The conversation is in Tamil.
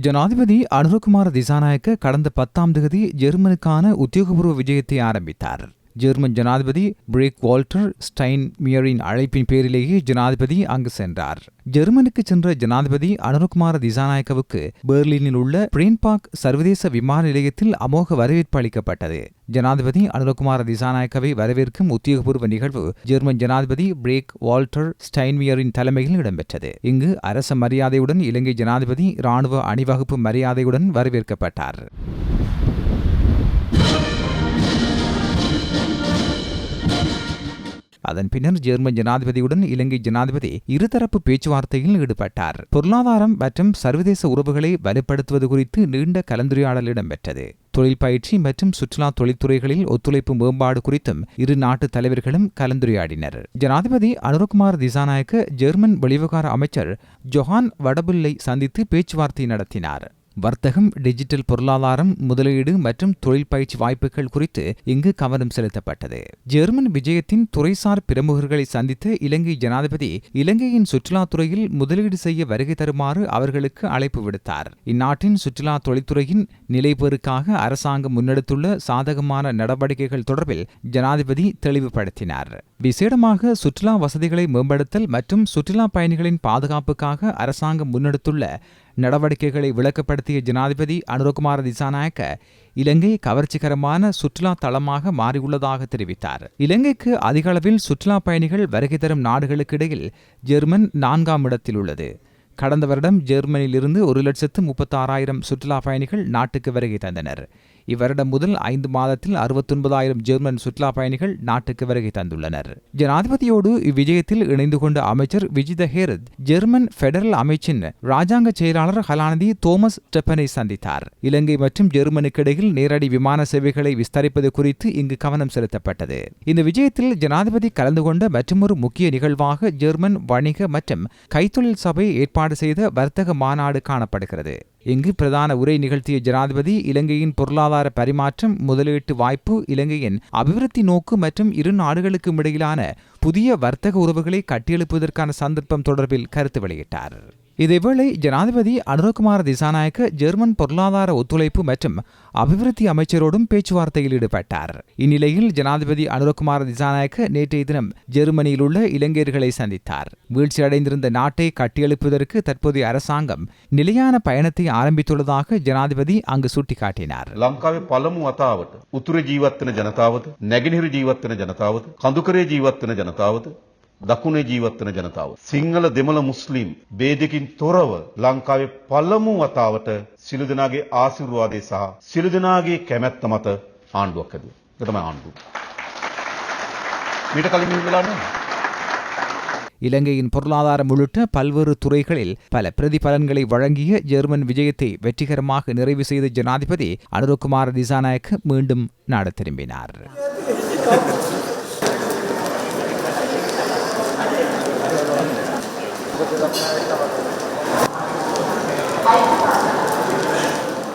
ஜனாதிபதி அனுரகுமார திசாநாயக்க கடந்த பத்தாம் தேதி ஜெர்மனுக்கான உத்தியோகபூர்வ விஜயத்தை ஆரம்பித்தார். ஜெர்மன் ஜனாதிபதி பிரேக் வால்டர் ஸ்டைன் மியரின் அழைப்பின் பேரிலேயே ஜனாதிபதி அங்கு சென்றார். ஜெர்மனுக்கு சென்ற ஜனாதிபதி அனுருகுமார திசாநாயக்கவுக்கு பெர்லினில் உள்ள பிரேன்பாக் சர்வதேச விமான நிலையத்தில் அமோக வரவேற்பு அளிக்கப்பட்டது. ஜனாதிபதி அனுரகுமார திசாநாயக்கவை வரவேற்கும் உத்தியோகபூர்வ நிகழ்வு ஜெர்மன் ஜனாதிபதி பிரேக் வால்டர் ஸ்டைன்மியரின் தலைமையில் இடம்பெற்றது. இங்கு அரச மரியாதையுடன் இலங்கை ஜனாதிபதி ராணுவ அணிவகுப்பு மரியாதையுடன் வரவேற்கப்பட்டார். அதன் பின்னர் ஜெர்மன் ஜனாதிபதியுடன் இலங்கை ஜனாதிபதி இருதரப்பு பேச்சுவார்த்தையில் ஈடுபட்டார். பொருளாதாரம் மற்றும் சர்வதேச உறவுகளை வலுப்படுத்துவது குறித்து நீண்ட கலந்துரையாடல் இடம்பெற்றது. தொழில் பயிற்சி மற்றும் சுற்றுலா தொழில்துறைகளில் ஒத்துழைப்பு மேம்பாடு குறித்தும் இரு நாட்டு தலைவர்களும் கலந்துரையாடினர். ஜனாதிபதி அனுரகுமார் திசாநாயக்க ஜெர்மன் வெளிவிவகார அமைச்சர் ஜொஹான் வடபுல்லை சந்தித்து பேச்சுவார்த்தை நடத்தினார். வர்த்தகம் டிஜிட்டல் பொருளாதாரம் முதலீடு மற்றும் தொழில் பயிற்சி வாய்ப்புகள் குறித்து இங்கு கவனம் செலுத்தப்பட்டது. ஜெர்மன் விஜயத்தின் துறைசார் பிரமுகர்களை சந்தித்த இலங்கை ஜனாதிபதி இலங்கையின் சுற்றுலாத்துறையில் முதலீடு செய்ய வருகை தருமாறு அவர்களுக்கு அழைப்பு விடுத்தார். இந்நாட்டின் சுற்றுலா தொழில்துறையின் நிலைபெருக்காக அரசாங்கம் முன்னெடுத்துள்ள சாதகமான நடவடிக்கைகள் தொடர்பில் ஜனாதிபதி தெளிவுபடுத்தினார். விசேடமாக சுற்றுலா வசதிகளை மேம்படுத்தல் மற்றும் சுற்றுலா பயணிகளின் பாதுகாப்புக்காக அரசாங்கம் முன்னெடுத்துள்ள நடவடிக்கைகளை விளக்கப்படுத்திய ஜனாதிபதி அனுரகுமார திசாநாயக்க இலங்கை கவர்ச்சிகரமான சுற்றுலா தளமாக மாறியுள்ளதாக தெரிவித்தார். இலங்கைக்கு அதிக அளவில் சுற்றுலா பயணிகள் வருகை தரும் நாடுகளுக்கு இடையில் ஜெர்மன் நான்காம் இடத்தில் உள்ளது. கடந்த வருடம் ஜெர்மனியிலிருந்து ஒரு லட்சத்து முப்பத்தாறாயிரம் சுற்றுலா பயணிகள் நாட்டுக்கு வருகை தந்தனர். இவ்வருடம் முதல் ஐந்து மாதத்தில் அறுபத்தொன்பதாயிரம் ஜெர்மன் சுற்றுலா பயணிகள் நாட்டுக்கு வருகை தந்துள்ளனர். ஜனாதிபதியோடு இவ்விஜயத்தில் இணைந்து கொண்ட அமைச்சர் விஜித ஹேரத் ஜெர்மன் பெடரல் அமைச்சின் ராஜாங்க செயலாளர் ஹலானதி தோமஸ் ஸ்டெப்பனை சந்தித்தார். இலங்கை மற்றும் ஜெர்மனுக்கு இடையில் நேரடி விமான சேவைகளை விஸ்தரிப்பது குறித்து இங்கு கவனம் செலுத்தப்பட்டது. இந்த விஜயத்தில் ஜனாதிபதி கலந்து கொண்ட மற்றொரு முக்கிய நிகழ்வாக ஜெர்மன் வணிக மற்றும் கைத்தொழில் சபை ஏற்பாடு செய்த வர்த்தக மாநாடு காணப்படுகிறது. இங்கு பிரதான உரை நிகழ்த்திய ஜனாதிபதி இலங்கையின் பொருளாதார பரிமாற்றம் முதலீட்டு வாய்ப்பு இலங்கையின் அபிவிருத்தி நோக்கு மற்றும் இரு நாடுகளுக்கும் இடையிலான புதிய வர்த்தக உறவுகளை கட்டியெழுப்புவதற்கான சந்தர்ப்பம் தொடர்பில் கருத்து வெளியிட்டார். இதேவேளை ஜனாதிபதி அனுரகுமார திசாநாயக்க ஜெர்மன் பொருளாதார ஒத்துழைப்பு மற்றும் அபிவிருத்தி அமைச்சரோடும் பேச்சுவார்த்தையில் ஈடுபட்டார். இந்நிலையில் ஜனாதிபதி அனுரகுமார திசாநாயக்க நேற்றைய தினம் ஜெர்மனியில் உள்ள இளைஞர்களை சந்தித்தார். வீழ்ச்சியடைந்திருந்த நாட்டை கட்டியெழுப்புவதற்கு தற்போதைய அரசாங்கம் நிலையான பயணத்தை ஆரம்பித்துள்ளதாக ஜனாதிபதி அங்கு சுட்டிக்காட்டினார். லங்காவை பலமும் அதாவது உத்துரை ஜீவத்தின ஜனதாவது நெகினிரு ஜீவத்தின ஜனதாவது கந்துக்கரே ஜீவத்தின ஜனதாவது දකුණේ ජීවත්වන ජනතාව. සිංහල දෙමළ මුස්ලිම් බේදකින් තොරව ලංකාවේ පළමු වතාවට සිළු දෙනාගේ ආශිර්වාදය සහ සිළු දෙනාගේ කැමැත්ත මත ආණ්ඩුවක් හැදුවා. ඒක තමයි ආණ්ඩුව. මීට කලින් මෙහෙම වෙලා නැහැ. இலங்கையின் பொருளாதாரம் உள்ளிட்ட பல்வேறு துறைகளில் பல பிரதிபலன்களை வழங்கிய ஜெர்மன் விஜயத்தை வெற்றிகரமாக நிறைவு செய்த ஜனாதிபதி அனுரகுமார திசாநாயக்க மீண்டும் நாடு திரும்பினார் esta madre.